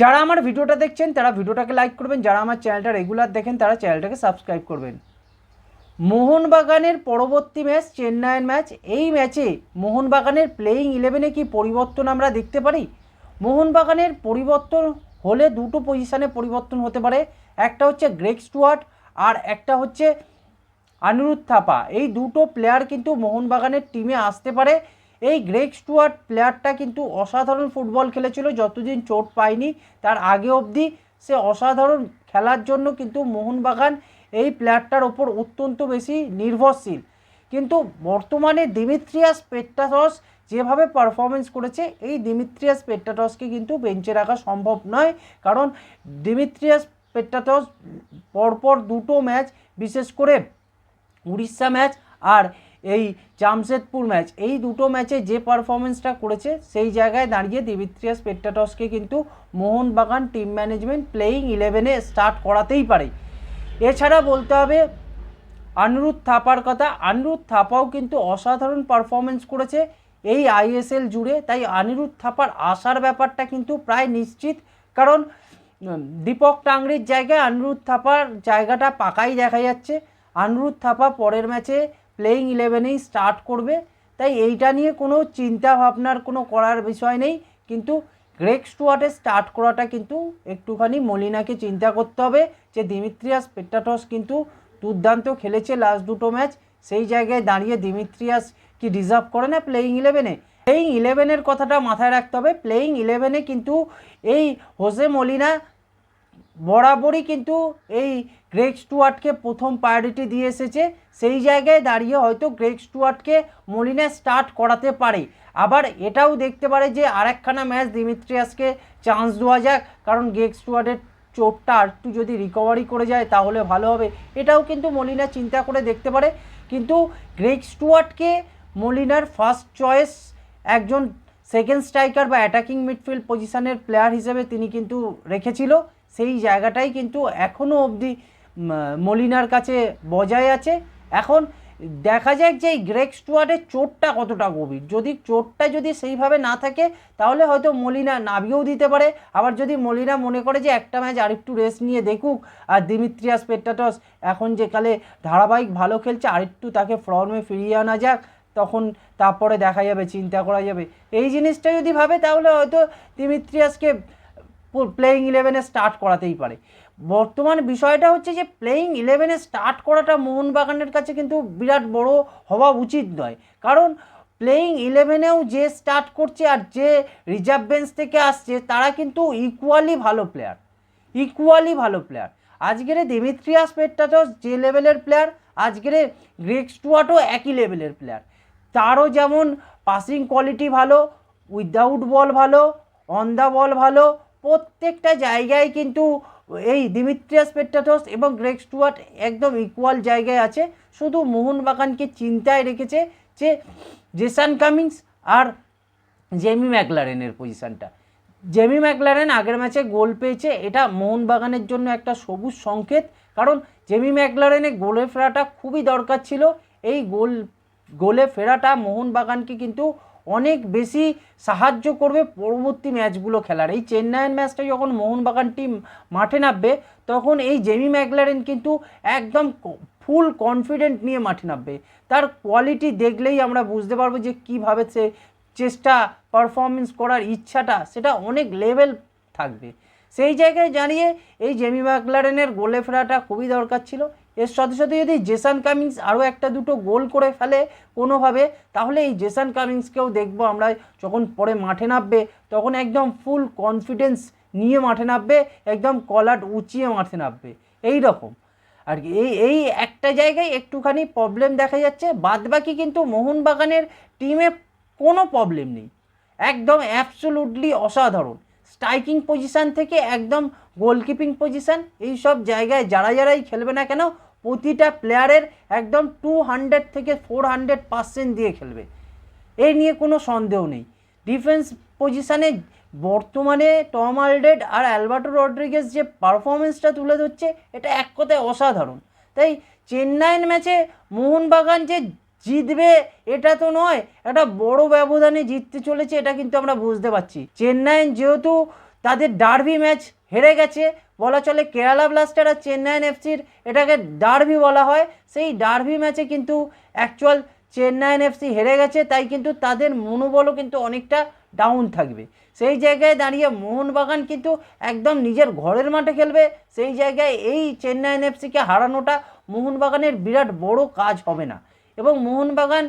যারা আমার ভিডিওটা দেখছেন, তারা ভিডিওটাকে লাইক করবেন। যারা আমার চ্যানেলটা রেগুলার দেখেন, তারা চ্যানেলটাকে সাবস্ক্রাইব করবেন। মোহনবাগানের পরবর্তী ম্যাচ চেন্নাইয়ের ম্যাচ এই ম্যাচে মোহনবাগানের প্লেয়িং ইলেভেনে কি পরিবর্তন আমরা দেখতে পারি? মোহনবাগানের পরিবর্তন হলে দুটো পজিশানে পরিবর্তন হতে পারে। একটা হচ্ছে গ্রেক স্টুয়ার্ট আর একটা হচ্ছে আনিরুদ্ধ থাপা এই দুটো প্লেয়ার কিন্তু মোহনবাগানের টিমে আসতে পারে। এই গ্রেক স্টুয়ার্ট প্লেয়ারটা কিন্তু অসাধারণ ফুটবল খেলেছিল, যতদিন চোট পায়নি, তার আগে অবধি সে অসাধারণ খেলার জন্য কিন্তু মোহনবাগান এই প্লেয়ারটার ওপর অত্যন্ত বেশি নির্ভরশীল। কিন্তু বর্তমানে দিমিত্রিয়াস পেট্টাটস যেভাবে পারফরমেন্স করেছে, এই দিমিত্রিয়াস পেট্টাটসকে কিন্তু বেঞ্চে রাখা সম্ভব নয়। কারণ দিমিত্রিয়াস পেট্টাটস পরপর দুটো ম্যাচ, বিশেষ করে উড়িষ্যা ম্যাচ আর জামশেদপুর ম্যাচ এই দুটো ম্যাচে যে পারফরমেন্সটা করেছে, সেই জায়গায় দাঁড়িয়ে দিমিত্রিয়াস পেট্টাটসকে কিন্তু মোহনবাগান টিম ম্যানেজমেন্ট প্লেয়িং ইলেভেনে স্টার্ট করাতেই পারে। এছাড়া বলতে হবে আনিরুদ্ধ থাপার কথা আনিরুদ্ধ থাপাও কিন্তু অসাধারণ পারফরমেন্স করেছে এই আইএসএল জুড়ে, তাই অনিরুদ্ধ থাপার আসার ব্যাপারটা কিন্তু প্রায় নিশ্চিত। কারণ দীপক টাংরির জায়গায় অনিরুদ্ধ থাপার জায়গাটা পাকাই দেখা যাচ্ছে। অনিরুদ্ধ থাপা পরের ম্যাচে প্লেয়িং ইলেভেনেই স্টার্ট করবে। তাই এইটা নিয়ে কোনো চিন্তা ভাবনার কোনো করার বিষয় নেই। কিন্তু গ্রেক স্টুয়ার্টে স্টার্ট করাটা কিন্তু একটুখানি মলিনাকে চিন্তা করতে হবে যে দিমিত্রিয়াস পেট্টাটস কিন্তু দুর্দান্ত খেলেছে লাস্ট দুটো ম্যাচ সেই জায়গায় দাঁড়িয়ে দিমিত্রিয়াস কি ডিজার্ভ করে না প্লেয়িং ইলেভেনে প্লেয়িং ইলেভেনের কথাটা মাথায় রাখতে হবে। প্লেয়িং ইলেভেনে কিন্তু এই হোসে মলিনা বরাবরই কিন্তু এই গ্রেক স্টুয়ার্টকে প্রথম প্রায়োরিটি দিয়ে এসেছে। সেই জায়গায় দাঁড়িয়ে হয়তো গ্রেক স্টুয়ার্টকে মলিনা স্টার্ট করাতে পারে। আবার এটাও দেখতে পারে যে আরেকখানা ম্যাচ দিমিত্রিয়াসকে চান্স দেওয়া যাক। কারণ গ্রেক স্টুয়ার্টের চোটটা একটু যদি রিকভারি করে যায় তাহলে ভালো হবে। এটাও কিন্তু মলিনা চিন্তা করে দেখতে পারে। কিন্তু গ্রেক স্টুয়ার্টকে মলিনার ফার্স্ট চয়েস একজন সেকেন্ড স্ট্রাইকার বা অ্যাটাকিং মিডফিল্ড পজিশনের প্লেয়ার হিসেবে তিনি কিন্তু রেখেছিল। সেই জায়গাটাই কিন্তু এখনও অবধি মলিনার কাছে বজায় আছে। এখন দেখা যাক যে এই গ্রেক স্টুয়ার্টের চোটটা কতটা গভীর। যদি চোটটা যদি সেইভাবে না থাকে, তাহলে হয়তো মলিনা নামিয়েও দিতে পারে। আবার যদি মলিনা মনে করে যে একটা ম্যাচ আরেকটু রেস্ট নিয়ে দেখুক, আর দিমিত্রিয়াস পেট্টাটস এখন যে কালে ধারাবাহিক ভালো খেলছে আরেকটু তাকে ফর্মে ফিরিয়ে আনা যাক, তখন তারপরে দেখা যাবে, চিন্তা করা যাবে। এই জিনিসটা যদি ভাবে, তাহলে হয়তো দিমিত্রিয়াসকে প্লেয়িং ইলেভেনে স্টার্ট করাতেই পারে। বর্তমান বিষয়টা হচ্ছে যে প্লেয়িং ইলেভেনে স্টার্ট করাটা মোহনবাগানের কাছে কিন্তু বিরাট বড় হওয়া উচিত নয়। কারণ প্লেয়িং ইলেভেনেও যে স্টার্ট করছে আর যে রিজার্ভ বেঞ্চ থেকে আসছে, তারা কিন্তু ইকুয়ালি ভালো প্লেয়ার ইকুয়ালি ভালো প্লেয়ার আজকের দিমিত্রিয়াস পেট্টাটস যে লেভেলের প্লেয়ার আজকের গ্রেক স্টুয়ার্টও একই লেভেলের প্লেয়ার তারও যেমন পাসিং কোয়ালিটি ভালো উইদাউট বল ভালো অন দ্য বল ভালো, প্রত্যেকটা জায়গায় কিন্তু এই দিমিত্রিয়াস পেট্টাটস এবং গ্রেক স্টুয়ার্ট একদম ইকুয়াল জায়গায় আছে। শুধু মোহনবাগানকে চিন্তায় রেখেছে যে জেসান কামিংস আর জেমি ম্যাকলারেনের পজিশানটা। জেমি ম্যাকলারেন আগের ম্যাচে গোল পেয়েছে, এটা মোহনবাগানের জন্য একটা সবুজ সংকেত। কারণ জেমি ম্যাকলারেনে গোলে ফেরাটা খুবই দরকার ছিল। এই গোল, গোলে ফেরাটা মোহনবাগানকে কিন্তু অনেক বেশি সাহায্য করবে পরবর্তী ম্যাচগুলো খেলার। এই চেন্নাইয়ের ম্যাচটা যখন মোহনবাগান টিম মাঠে নামবে, তখন এই জেমি ম্যাকলারেন কিন্তু একদম ফুল কনফিডেন্ট নিয়ে মাঠে নামবে। তার কোয়ালিটি দেখলেই আমরা বুঝতে পারব যে কীভাবে সে চেষ্টা পারফরমেন্স করার ইচ্ছাটা, সেটা অনেক লেভেল থাকবে। সেই জায়গায় জানিয়ে এই জেমি ম্যাকলারেনের গোলে ফেরাটা খুবই দরকার ছিল। এর সাথে সাথে যদি জেসান কামিংস আরও একটা দুটো গোল করে ফেলে কোনোভাবে, তাহলে এই জেসান কামিংসকেও দেখব আমরা যখন পরে মাঠে নামবে, তখন একদম ফুল কনফিডেন্স নিয়ে মাঠে নামবে, একদম কলাট উঁচিয়ে মাঠে নামবে। এই রকম। আর কি, এই এই একটা জায়গায় একটুখানি প্রবলেম দেখা যাচ্ছে, বাদবাকি কিন্তু মোহনবাগানের টিমে কোনো প্রবলেম নেই। একদম অ্যাবসোলুটলি অসাধারণ। স্ট্রাইকিং পজিশান থেকে একদম গোলকিপিং পজিশান, এই সব জায়গায় যারা যারাই খেলবে না কেন, প্রতিটা প্লেয়ারের একদম টু হান্ড্রেড থেকে ফোর হান্ড্রেড পার্সেন্ট দিয়ে খেলবে। এই নিয়ে কোনো সন্দেহ নেই। ডিফেন্স পজিশানে বর্তমানে টম আলডেড আর অ্যালবার্টো রড্রিগেস যে পারফরমেন্সটা তুলে ধরছে, এটা এক কথায় অসাধারণ। তাই চেন্নাইয়ের ম্যাচে মোহনবাগান যে জিতবে, এটা তো নয়। একটা বড় ব্যবধানে জিততে চলেছে, এটা কিন্তু আমরা বুঝতে পারছি। চেন্নাই যেহেতু তাদের ডার্বি ম্যাচ হেরে গেছে, বলা চলে কেরালা ব্লাস্টার আর চেন্নাইন এফসির এটাকে ডার্বি বলা হয়। সেই ডার্বি ম্যাচে কিন্তু অ্যাকচুয়াল চেন্নাইন এফসি হেরে গেছে, তাই কিন্তু তাদের মনোবলও কিন্তু অনেকটা ডাউন থাকবে। সেই জায়গায় দাঁড়িয়ে মোহনবাগান কিন্তু একদম নিজের ঘরের মাঠে খেলবে। সেই জায়গায় এই চেন্নাইন এফসিকে হারানোটা মোহনবাগানের বিরাট বড় কাজ হবে না। এবং মোহনবাগান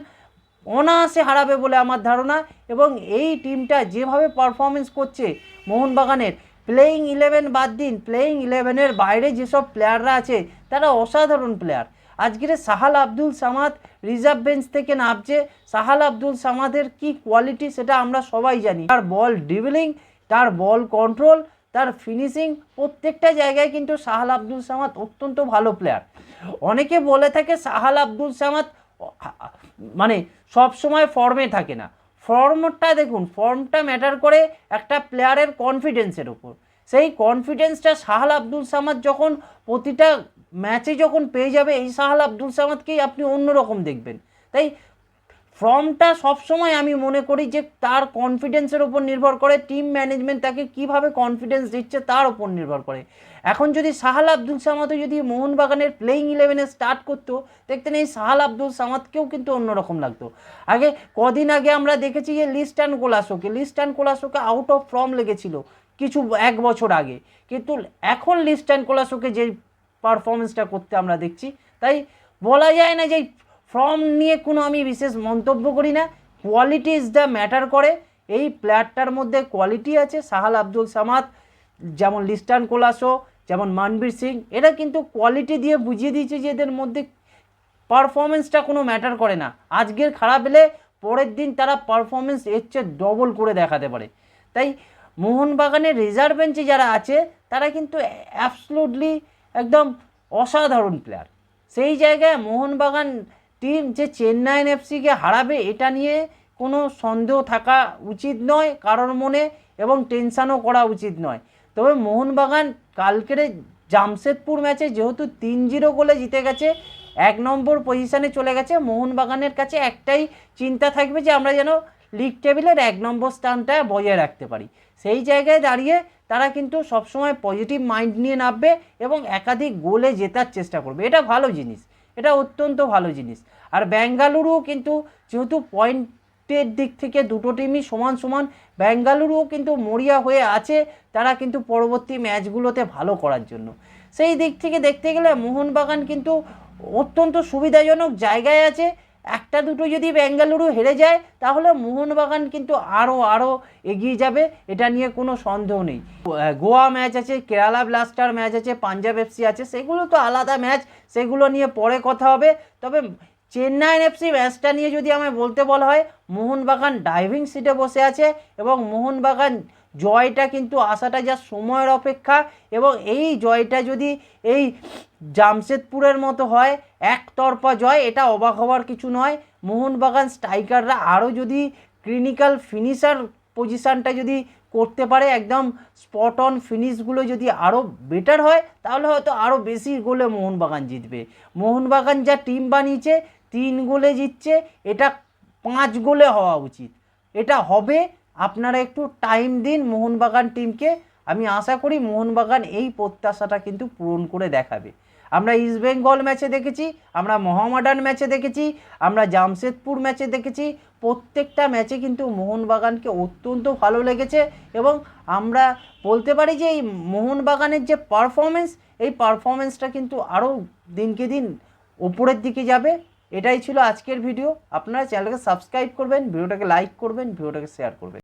অনায়াসে হারাবে বলে আমার ধারণা এবং এই টিমটা যেভাবে পারফরমেন্স করছে মোহনবাগানের প্লেয়িং ইলেভেন বাদ দিন প্লেয়িং ইলেভেনের বাইরে যেসব প্লেয়াররা আছে, তারা অসাধারণ প্লেয়ার আজকের সাহাল আব্দুল সামাদ রিজার্ভ বেঞ্চ থেকে নামছে। সাহাল আব্দুল সামাদের কি কোয়ালিটি সেটা আমরা সবাই জানি। তার বল ড্রিবলিং তার বল কন্ট্রোল তার ফিনিশিং প্রত্যেকটা জায়গায় কিন্তু সাহাল আব্দুল সামাদ অত্যন্ত ভালো প্লেয়ার অনেকে বলে থাকে সাহাল আব্দুল সামাদ মানে সব সময় ফর্মে থাকে না। ফর্মটা দেখুন ফর্মটা ম্যাটার করে একটা প্লেয়ারের কনফিডেন্সের ওপর সেই কনফিডেন্সটা সাহাল আব্দুল সামাদ যখন প্রতিটা ম্যাচে যখন পেয়ে যাবে, এই সাহাল আব্দুল সামাদকেই আপনি অন্যরকম দেখবেন। তাই ফর্মটা সবসময় আমি মনে করি যে তার কনফিডেন্সের উপর নির্ভর করে টিম ম্যানেজমেন্ট তাকে কীভাবে কনফিডেন্স দিচ্ছে তার উপর নির্ভর করে। এখন যদি সাহাল আব্দুল সামাদও যদি মোহনবাগানের প্লেইং ইলেভেনে স্টার্ট করতো, দেখতেন এই সাহাল আব্দুল সামাদকেও কিন্তু অন্যরকম লাগতো। আগে কদিন আগে আমরা দেখেছি যে লিস্টান কোলাসোকে লিস্টান কোলাসোকে আউট অফ ফর্ম লেগেছিল কিছু, এক বছর আগে। কিন্তু এখন লিস্টান কোলাসোকে যে পারফরমেন্সটা করতে আমরা দেখছি, তাই বলা যায় না যে ফর্ম নিয়ে কোনো আমি বিশেষ মন্তব্য করি না। কোয়ালিটি ইজ দ্য ম্যাটার করে। এই প্লেয়ারটার মধ্যে কোয়ালিটি আছে। সাহাল আব্দুল সামাদ, যেমন লিস্টান কোলাসো, যেমন মানবীর সিং, এরা কিন্তু কোয়ালিটি দিয়ে বুঝিয়ে দিয়েছে যে এদের মধ্যে পারফরমেন্সটা কোনো ম্যাটার করে না। আজকের খারাপ এলে পরের দিন তারা পারফরমেন্স এর চেয়ে ডবল করে দেখাতে পারে। তাই মোহনবাগানের রিজার্ভ বেঞ্চে যারা আছে, তারা কিন্তু অ্যাবসলুটলি একদম অসাধারণ প্লেয়ার সেই জায়গায় মোহনবাগান টিম যে চেন্নাইন এফসিকে হারাবে, এটা নিয়ে কোনো সন্দেহ থাকা উচিত নয়, কারোর মনে, এবং টেনশানও করা উচিত নয়। তবে মোহনবাগান কালকের জামশেদপুর ম্যাচে যেহেতু তিন জিরো গোলে জিতে গেছে, এক নম্বর পজিশানে চলে গেছে, মোহনবাগানের কাছে একটাই চিন্তা থাকবে যে আমরা যেন লিগ টেবিলের এক নম্বর স্থানটা বজায় রাখতে পারি। সেই জায়গায় দাঁড়িয়ে তারা কিন্তু সবসময় পজিটিভ মাইন্ড নিয়ে নামবে এবং একাধিক গোলে জেতার চেষ্টা করবে। এটা ভালো জিনিস। এটা অত্যন্ত ভালো জিনিস। আর বেঙ্গালুরু কিন্তু যেহেতু পয়েন্টের দিক থেকে দুটো টিমই সমান সমান, বেঙ্গালুরুও কিন্তু মরিয়া হয়ে আছে তারা কিন্তু পরবর্তী ম্যাচগুলোতে ভালো করার জন্য। সেই দিক থেকে দেখতে গেলে মোহনবাগান কিন্তু অত্যন্ত সুবিধাজনক জায়গায় আছে। একটা দুটো যদি বেঙ্গালুরু হেরে যায়, তাহলে মোহনবাগান কিন্তু আরও আরও এগিয়ে যাবে, এটা নিয়ে কোনো সন্দেহ নেই। গোয়া ম্যাচ আছে, কেরালা ব্লাস্টার ম্যাচ আছে, পাঞ্জাব এফসি আছে, সেগুলো তো আলাদা ম্যাচ, সেগুলো নিয়ে পরে কথা হবে। তবে চেন্নাইন এফসি ম্যাচটা নিয়ে যদি আমায় বলতে বলা হয়, মোহনবাগান ডাইভিং সিটে বসে আছে এবং মোহনবাগান জয়টা কিন্তু আসাটা যা সময়ের অপেক্ষা এবং এই জয়টা যদি এই জামশেদপুরের মতো হয়, একতরফা জয়, এটা অবাক হওয়ার কিছু নয়। মোহনবাগান স্ট্রাইকাররা আরও যদি ক্লিনিক্যাল ফিনিশার পজিশানটা যদি করতে পারে, একদম স্পট অন ফিনিশগুলো যদি আরও বেটার হয়, তাহলে হয়তো আরও বেশি গোলে মোহনবাগান জিতবে। মোহনবাগান যা টিম বানিয়েছে, তিন গোলে জিতছে, এটা পাঁচ গোলে হওয়া উচিত। এটা হবে আপনারা একটু টাইম দিন মোহনবাগান টিমকে আমি আশা করি মোহনবাগান এই প্রত্যাশাটা কিন্তু পূরণ করে দেখাবে। আমরা ইস্টবেঙ্গল ম্যাচে দেখেছি, আমরা মোহামেডান ম্যাচে দেখেছি, আমরা জামশেদপুর ম্যাচে দেখেছি। প্রত্যেকটা ম্যাচে কিন্তু মোহনবাগানকে অত্যন্ত ভালো লেগেছে এবং আমরা বলতে পারি যে এই মোহনবাগানের যে পারফরমেন্স এই পারফরমেন্সটা কিন্তু আরও দিনকে দিন ওপরের দিকে যাবে। এটাই ছিল আজকের ভিডিও আপনারা চ্যানেলকে সাবস্ক্রাইব করবেন ভিডিওটাকে লাইক করবেন ভিডিওটাকে শেয়ার করবেন।